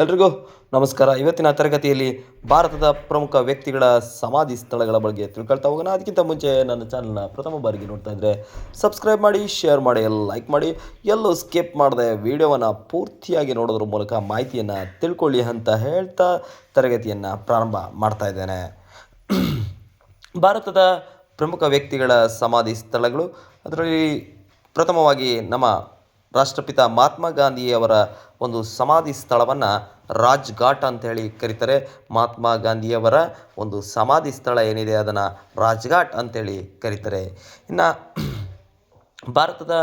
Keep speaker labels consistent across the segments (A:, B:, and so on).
A: ಎಲ್ರಿಗೂ ನಮಸ್ಕಾರ. ಇವತ್ತಿನ ತರಗತಿಯಲ್ಲಿ ಭಾರತದ ಪ್ರಮುಖ ವ್ಯಕ್ತಿಗಳ ಸಮಾಧಿ ಸ್ಥಳಗಳ ಬಗ್ಗೆ ತಿಳ್ಕೊಳ್ತಾ ಹೋಗೋಣ. ಅದಕ್ಕಿಂತ ಮುಂಚೆ ನನ್ನ ಚಾನಲ್ನ ಪ್ರಥಮ ಬಾರಿಗೆ ನೋಡ್ತಾ ಇದ್ದರೆ ಸಬ್ಸ್ಕ್ರೈಬ್ ಮಾಡಿ ಶೇರ್ ಮಾಡಿ ಲೈಕ್ ಮಾಡಿ. ಎಲ್ಲೂ ಸ್ಕಿಪ್ ಮಾಡದೆ ವಿಡಿಯೋವನ್ನು ಪೂರ್ತಿಯಾಗಿ ನೋಡೋದ್ರ ಮೂಲಕ ಮಾಹಿತಿಯನ್ನು ತಿಳ್ಕೊಳ್ಳಿ ಅಂತ ಹೇಳ್ತಾ ತರಗತಿಯನ್ನು ಪ್ರಾರಂಭ ಮಾಡ್ತಾ ಇದ್ದೇನೆ. ಭಾರತದ ಪ್ರಮುಖ ವ್ಯಕ್ತಿಗಳ ಸಮಾಧಿ ಸ್ಥಳಗಳು. ಅದರಲ್ಲಿ ಪ್ರಥಮವಾಗಿ ನಮ್ಮ ರಾಷ್ಟ್ರಪಿತ ಮಹಾತ್ಮ ಗಾಂಧಿಯವರ ಒಂದು ಸಮಾಧಿ ಸ್ಥಳವನ್ನು ರಾಜ್ ಘಾಟ್ ಅಂತೇಳಿ ಕರೀತಾರೆ. ಮಹಾತ್ಮ ಗಾಂಧಿಯವರ ಒಂದು ಸಮಾಧಿ ಸ್ಥಳ ಏನಿದೆ ಅದನ್ನು ರಾಜ್ಘಾಟ್ ಅಂತೇಳಿ ಕರೀತಾರೆ. ಇನ್ನು ಭಾರತದ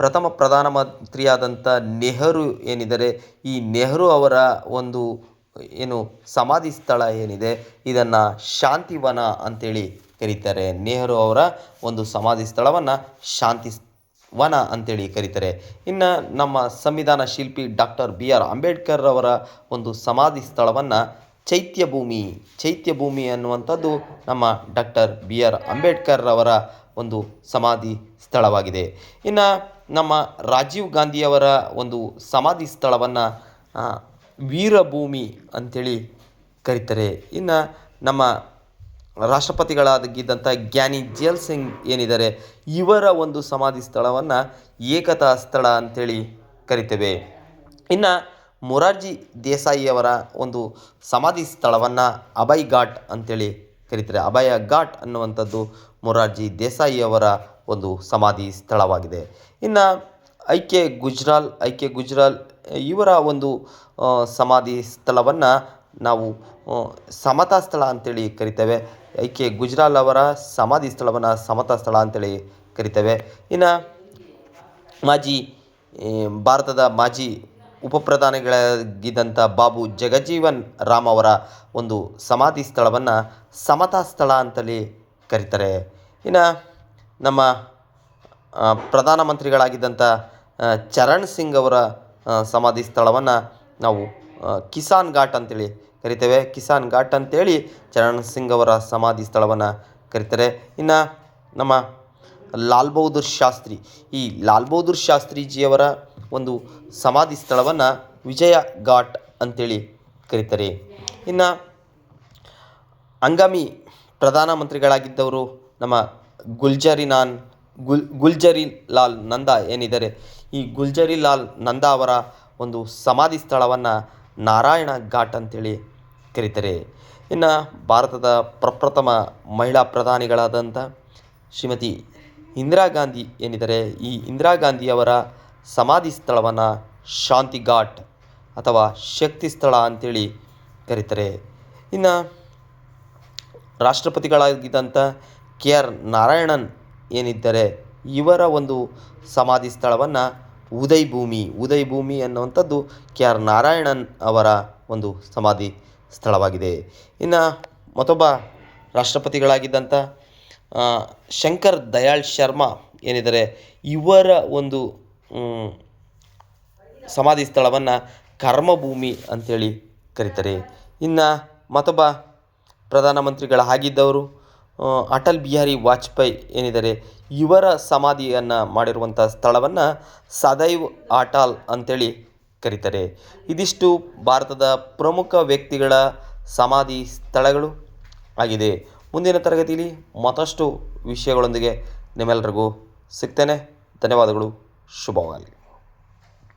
A: ಪ್ರಥಮ ಪ್ರಧಾನಮಂತ್ರಿಯಾದಂಥ ನೆಹರು ಏನಿದ್ದಾರೆ, ಈ ನೆಹರು ಅವರ ಒಂದು ಏನು ಸಮಾಧಿ ಸ್ಥಳ ಏನಿದೆ, ಇದನ್ನು ಶಾಂತಿವನ ಅಂತೇಳಿ ಕರೀತಾರೆ. ನೆಹರು ಅವರ ಒಂದು ಸಮಾಧಿ ಸ್ಥಳವನ್ನು ಶಾಂತಿ ವನ ಅಂತೇಳಿ ಕರೀತಾರೆ. ಇನ್ನು ನಮ್ಮ ಸಂವಿಧಾನ ಶಿಲ್ಪಿ ಡಾಕ್ಟರ್ ಬಿ ಆರ್ ಅಂಬೇಡ್ಕರ್ ಅವರ ಒಂದು ಸಮಾಧಿ ಸ್ಥಳವನ್ನು ಚೈತ್ಯ ಭೂಮಿ ಚೈತ್ಯ ಭೂಮಿ ಅನ್ನುವಂಥದ್ದು ನಮ್ಮ ಡಾಕ್ಟರ್ ಬಿ ಆರ್ ಅಂಬೇಡ್ಕರ್ ಅವರ ಒಂದು ಸಮಾಧಿ ಸ್ಥಳವಾಗಿದೆ. ಇನ್ನು ನಮ್ಮ ರಾಜೀವ್ ಗಾಂಧಿಯವರ ಒಂದು ಸಮಾಧಿ ಸ್ಥಳವನ್ನು ವೀರಭೂಮಿ ಅಂಥೇಳಿ ಕರೀತಾರೆ. ಇನ್ನು ನಮ್ಮ ರಾಷ್ಟ್ರಪತಿಗಳಾಗಿದ್ದಂಥ ಜ್ಞಾನಿ ಜೇಲ್ ಸಿಂಗ್ ಏನಿದ್ದಾರೆ, ಇವರ ಒಂದು ಸಮಾಧಿ ಸ್ಥಳವನ್ನು ಏಕತಾ ಸ್ಥಳ ಅಂಥೇಳಿ ಕರಿತೇವೆ. ಇನ್ನು ಮೊರಾರ್ಜಿ ದೇಸಾಯಿಯವರ ಒಂದು ಸಮಾಧಿ ಸ್ಥಳವನ್ನು ಅಭಯ್ ಘಾಟ್ ಅಂಥೇಳಿ ಕರೀತಾರೆ. ಅಭಯ ಘಾಟ್ ಅನ್ನುವಂಥದ್ದು ಮೊರಾರ್ಜಿ ದೇಸಾಯಿಯವರ ಒಂದು ಸಮಾಧಿ ಸ್ಥಳವಾಗಿದೆ. ಇನ್ನು I K Gujral, I Gujral ಇವರ ಒಂದು ಸಮಾಧಿ ಸ್ಥಳವನ್ನು ನಾವು ಸಮತಾ ಸ್ಥಳ ಅಂತೇಳಿ ಕರಿತೇವೆ. ಐ ಕೆ ಗುಜ್ರಾಲ್ ಅವರ ಸಮಾಧಿ ಸ್ಥಳವನ್ನು ಸಮತಾ ಸ್ಥಳ ಅಂತೇಳಿ ಕರಿತೇವೆ. ಇನ್ನು ಮಾಜಿ ಭಾರತದ ಮಾಜಿ ಉಪಪ್ರಧಾನಿಗಳಾಗಿದ್ದಂಥ ಬಾಬು ಜಗಜೀವನ್ ರಾಮ್ ಅವರ ಒಂದು ಸಮಾಧಿ ಸ್ಥಳವನ್ನು ಸಮತಾ ಸ್ಥಳ ಅಂತೇಳಿ ಕರೀತಾರೆ. ಇನ್ನು ನಮ್ಮ ಪ್ರಧಾನಮಂತ್ರಿಗಳಾಗಿದ್ದಂಥ ಚರಣ್ ಸಿಂಗ್ ಅವರ ಸಮಾಧಿ ಸ್ಥಳವನ್ನು ನಾವು ಕಿಸಾನ್ ಘಾಟ್ ಅಂತೇಳಿ ಕರಿತೇವೆ. ಕಿಸಾನ್ ಘಾಟ್ ಅಂತೇಳಿ ಚರಣ್ ಸಿಂಗ್ ಅವರ ಸಮಾಧಿ ಸ್ಥಳವನ್ನು ಕರೀತಾರೆ. ಇನ್ನು ನಮ್ಮ ಲಾಲ್ ಬಹದ್ದೂರ್ ಶಾಸ್ತ್ರಿ, ಈ ಲಾಲ್ ಬಹದ್ದೂರ್ ಶಾಸ್ತ್ರೀಜಿಯವರ ಒಂದು ಸಮಾಧಿ ಸ್ಥಳವನ್ನು ವಿಜಯ ಘಾಟ್ ಅಂತೇಳಿ ಕರೀತಾರೆ. ಇನ್ನು ಹಂಗಾಮಿ ಪ್ರಧಾನಮಂತ್ರಿಗಳಾಗಿದ್ದವರು ನಮ್ಮ ಗುಲ್ಜರಿನಾನ್ ಗುಲ್, ಗುಲ್ಜರಿ ಲಾಲ್ ನಂದಾ ಏನಿದ್ದಾರೆ, ಈ ಗುಲ್ಜರಿ ಲಾಲ್ ನಂದಾ ಅವರ ಒಂದು ಸಮಾಧಿ ಸ್ಥಳವನ್ನು ನಾರಾಯಣ ಘಾಟ್ ಅಂತೇಳಿ ಕರೀತಾರೆ. ಇನ್ನು ಭಾರತದ ಪ್ರಪ್ರಥಮ ಮಹಿಳಾ ಪ್ರಧಾನಿಗಳಾದಂಥ ಶ್ರೀಮತಿ ಇಂದಿರಾ ಗಾಂಧಿ ಏನಿದ್ದಾರೆ, ಈ ಇಂದಿರಾ ಗಾಂಧಿಯವರ ಸಮಾಧಿ ಸ್ಥಳವನ್ನು ಶಾಂತಿ ಘಾಟ್ ಅಥವಾ ಶಕ್ತಿ ಸ್ಥಳ ಅಂತೇಳಿ ಕರೀತಾರೆ. ಇನ್ನು ರಾಷ್ಟ್ರಪತಿಗಳಾಗಿದ್ದಂಥ ಕೆ ಆರ್ ನಾರಾಯಣನ್ ಏನಿದ್ದಾರೆ, ಇವರ ಒಂದು ಸಮಾಧಿ ಸ್ಥಳವನ್ನು ಉದಯ್ ಭೂಮಿ ಉದಯ್ ಭೂಮಿ ಅನ್ನುವಂಥದ್ದು ಕೆ ಆರ್ ನಾರಾಯಣನ್ ಅವರ ಒಂದು ಸಮಾಧಿ ಸ್ಥಳವಾಗಿದೆ. ಇನ್ನು ಮತ್ತೊಬ್ಬ ರಾಷ್ಟ್ರಪತಿಗಳಾಗಿದ್ದಂಥ ಶಂಕರ್ ದಯಾಳ್ ಶರ್ಮಾ ಏನಿದ್ದಾರೆ ಇವರ ಒಂದು ಸಮಾಧಿ ಸ್ಥಳವನ್ನು ಕರ್ಮಭೂಮಿ ಅಂಥೇಳಿ ಕರೀತಾರೆ. ಇನ್ನು ಮತ್ತೊಬ್ಬ ಪ್ರಧಾನಮಂತ್ರಿಗಳ ಆಗಿದ್ದವರು ಆ, ಅಟಲ್ ಬಿಹಾರಿ ವಾಜಪೇಯಿ ಏನಿದ್ದಾರೆ, ಇವರ ಸಮಾಧಿಯನ್ನು ಮಾಡಿರುವಂಥ ಸ್ಥಳವನ್ನು ಸದೈವ್ ಅಟಾಲ್ ಅಂತೇಳಿ ಕರೀತಾರೆ. ಇದಿಷ್ಟು ಭಾರತದ ಪ್ರಮುಖ ವ್ಯಕ್ತಿಗಳ ಸಮಾಧಿ ಸ್ಥಳಗಳು ಆಗಿದೆ. ಮುಂದಿನ ತರಗತಿಯಲ್ಲಿ ಮತ್ತಷ್ಟು ವಿಷಯಗಳೊಂದಿಗೆ ನಿಮ್ಮೆಲ್ಲರಿಗೂ ಸಿಗ್ತೇನೆ. ಧನ್ಯವಾದಗಳು. ಶುಭವಾಗಲಿ.